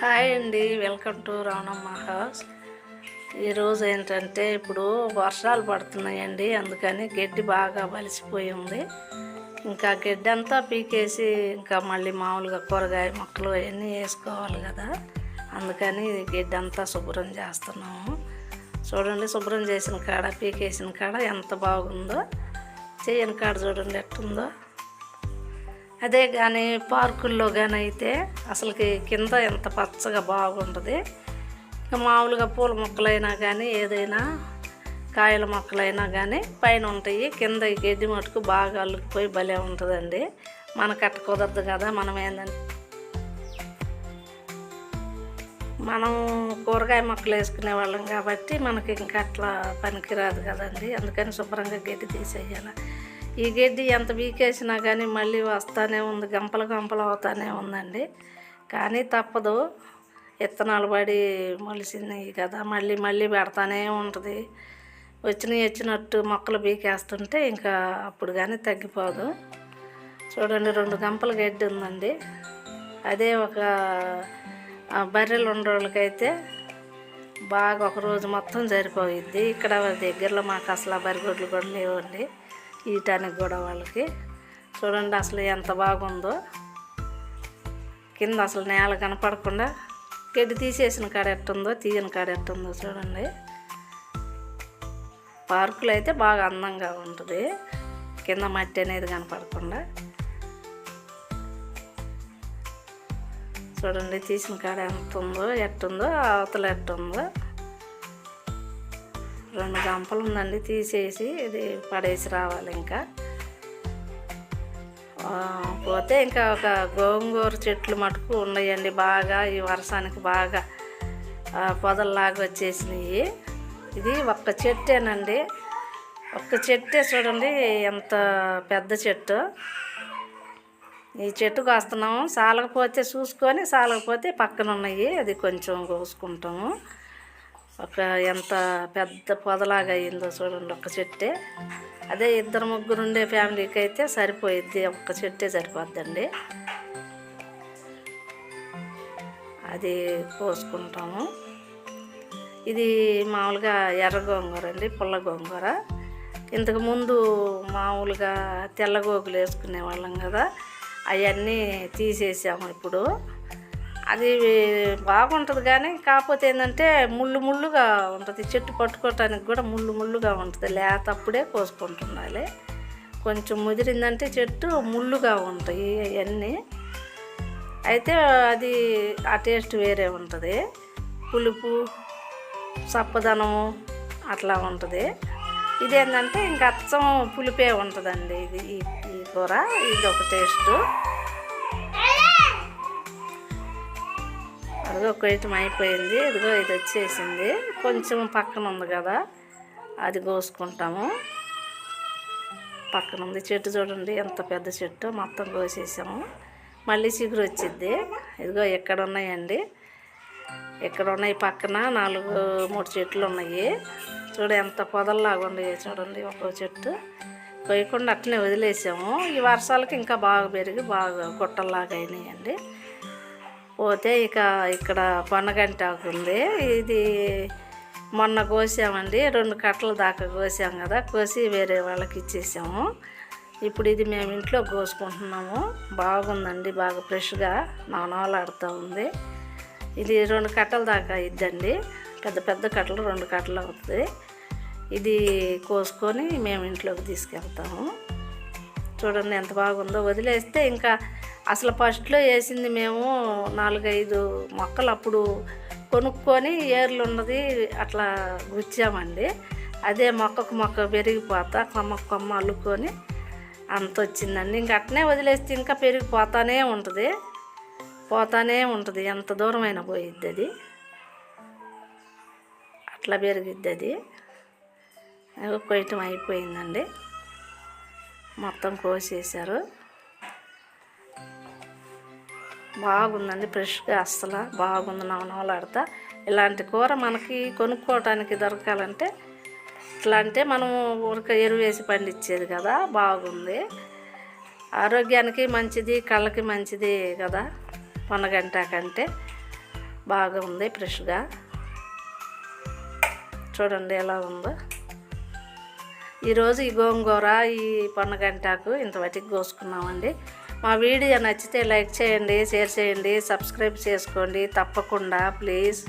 Hi అండి welcome to Ravanamma house. ఈరోజు ఏంటంటే ఇప్పుడు వర్షాలు పడుతున్నాయండి అందుకని గడ్డి బాగా బలిసిపోయి ఉంది. ఇంకా గడ్డి అంతా పీకేసి ఇంకా మళ్ళీ మామూలుగా కూరగాయ మొక్కలు అవన్నీ వేసుకోవాలి కదా. అందుకని గడ్డి అంతా శుభ్రం చేస్తున్నాము. చూడండి శుభ్రం చేసిన కాడ పీకేసిన కాడ ఎంత బాగుందో. చేయని కాడ చూడండి ఎట్టుందో. అదే కానీ పార్కుల్లో కానీ అయితే అసలుకి కింద ఎంత పచ్చగా బాగుంటుంది. ఇంకా మామూలుగా పూల మొక్కలైనా కానీ ఏదైనా కాయల మొక్కలైనా కానీ పైన ఉంటాయి. కింద ఈ గడ్డి మటుకు బాగా అల్లుకుపోయి భలే ఉంటుందండి. మనకు అట్ట కుదరదు కదా మనం ఏంటంటే మనం కూరగాయ మొక్కలు వేసుకునే వాళ్ళం కాబట్టి మనకి ఇంకా అట్లా పనికిరాదు కదండి. అందుకని శుభ్రంగా గడ్డి తీసేయాలి. ఈ గడ్డి ఎంత వీకేసినా కానీ మళ్ళీ వస్తానే ఉంది. గంపలు గంపలు అవుతానే ఉందండి. కానీ తప్పదు. విత్తనాలు పడి మొలిసినాయి కదా. మళ్ళీ మళ్ళీ పెడతానే ఉంటుంది. వచ్చినవి వచ్చినట్టు మొక్కలు బీకేస్తుంటే ఇంకా అప్పుడు కానీ తగ్గిపోదు. చూడండి రెండు గంపల గడ్డి ఉందండి. అదే ఒక బర్రెలు ఉండేవాళ్ళకైతే బాగా ఒక రోజు మొత్తం సరిపోయిద్ది. ఇక్కడ దగ్గరలో మాకు అసలు బరిగొడ్లు కూడా లేవండి. ఈటానికి కూడా వాళ్ళకి. చూడండి అసలు ఎంత బాగుందో. కింద అసలు నేల కనపడకుండా గడ్డి తీసేసిన కాడ ఎట్టుందో తీయని కాడ ఎట్టుందో చూడండి. పార్కులు అయితే బాగా అందంగా ఉంటుంది. కింద మట్టి అనేది కనపడకుండా. చూడండి తీసిన కాడ ఎంత ఉందో ఎట్టుందో అవతల ఎట్టుందో. రెండు గంపలు ఉందండి తీసేసి ఇది పడేసి రావాలి ఇంకా. పోతే ఇంకా ఒక గోంగూర చెట్లు మటుకు ఉన్నాయండి బాగా ఈ వర్షానికి బాగా. పొదల్లాగా వచ్చేసినాయి. ఇది ఒక్క చెట్టేనండి. ఒక్క చెట్టే చూడండి ఎంత పెద్ద చెట్టు. ఈ చెట్టు కోస్తున్నాము. సాలకపోతే చూసుకొని సాలకపోతే పక్కన ఉన్నాయి అది కొంచెం కోసుకుంటాము. ఒక ఎంత పెద్ద పొదలాగా అయిందో చూడండి ఒక చెట్టే. అదే ఇద్దరు ముగ్గురు ఉండే ఫ్యామిలీకి అయితే సరిపోయిద్ది ఒక్క చెట్టే సరిపోద్దండి. అది కోసుకుంటాము. ఇది మామూలుగా ఎర్ర గోంగూర అండి పుల్ల గోంగూర. ఇంతకు ముందు మామూలుగా తెల్ల గోగులు వేసుకునే వాళ్ళం కదా అవన్నీ తీసేసాము ఇప్పుడు. అది బాగుంటుంది కానీ కాకపోతే ఏంటంటే ముళ్ళు ముళ్ళుగా ఉంటుంది. చెట్టు పట్టుకోవటానికి కూడా ముళ్ళు ముళ్ళుగా ఉంటుంది. లేతప్పుడే కోసుకుంటుండాలి కొంచెం ముదిరిందంటే చెట్టు ముళ్ళుగా ఉంటాయి అవన్నీ అయితే అది ఆ టేస్ట్ వేరే ఉంటుంది. పులుపు సప్పదనము అట్లా ఉంటుంది. ఇదేంటంటే ఇంకా అచ్చం పులిపే ఉంటుందండి ఇది ఈ ఈ కూర. ఇది ఒక టేస్ట్. అదిగో ఒక అయిపోయింది. ఇదిగో ఇది వచ్చేసింది. కొంచెం పక్కన ఉంది కదా అది కోసుకుంటాము. పక్కన ఉంది చెట్టు చూడండి ఎంత పెద్ద చెట్టు మొత్తం కోసేసాము. మళ్ళీ చిగురు వచ్చింది ఇదిగో ఎక్కడ ఉన్నాయండి? ఇక్కడ ఉన్నాయి? పక్కన నాలుగు మూడు చెట్లు ఉన్నాయి. చూడు ఎంత పొదల్లాగా ఉన్నాయి చూడండి ఒక్కో చెట్టు. కొయ్యకుండా అట్లనే వదిలేసాము. ఈ వర్షాలకి ఇంకా బాగా పెరిగి బాగా గుట్టల్లాగా అయినాయండి. పోతే ఇక ఇక్కడ పొన్నగంట ఉంది. ఇది మొన్న కోసామండి. రెండు కట్టల దాకా కోసాం కదా. కోసి వేరే వాళ్ళకి ఇచ్చేసాము. ఇప్పుడు ఇది మేము ఇంట్లో కోసుకుంటున్నాము. బాగుందండి బాగా ఫ్రెష్గా నానాలాడుతూ ఉంది. ఇది రెండు కట్టల దాకా ఇద్దండి పెద్ద పెద్ద కట్టలు రెండు కట్టలు అవుతుంది ఇది కోసుకొని మేము ఇంట్లోకి తీసుకెళ్తాము. చూడండి ఎంత బాగుందో. వదిలేస్తే ఇంకా అసలు ఫస్ట్లో వేసింది మేము నాలుగైదు మొక్కలు అప్పుడు కొనుక్కొని ఏర్లు ఉన్నది అట్లా గుచ్చామండి. అదే మొక్కకు మొక్క పెరిగిపోతా కొమ్మ కొమ్మ అల్లుకొని అంత వచ్చిందండి ఇంక అట్నే వదిలేస్తే ఇంకా పెరిగిపోతానే ఉంటుంది. పోతానే ఉంటుంది. ఎంత దూరమైనా పోయిద్ది అది అట్లా పెరిగిద్ది అది కొయ్యటం అయిపోయిందండి. మొత్తం కోసేసారు బాగుందండి ఫ్రెష్గా అస్సలు బాగుంది నవనవలాడతా. ఇలాంటి కూర మనకి కొనుక్కోవటానికి దొరకాలంటే ఇట్లా అంటే మనం ఊరిక ఎరువు వేసి పండించేది కదా బాగుంది. ఆరోగ్యానికి మంచిది కళ్ళకి మంచిది కదా పొనగంట కంటే బాగా ఉంది ఫ్రెష్గా చూడండి ఎలా ఉందో. ఈరోజు ఈ గోంగూర ఈ పొన్నగంటాకు ఇంత వాటికి కోసుకున్నామండి. మా వీడియో నచ్చితే లైక్ చేయండి షేర్ చేయండి సబ్స్క్రైబ్ చేసుకోండి. తప్పకుండా ప్లీజ్.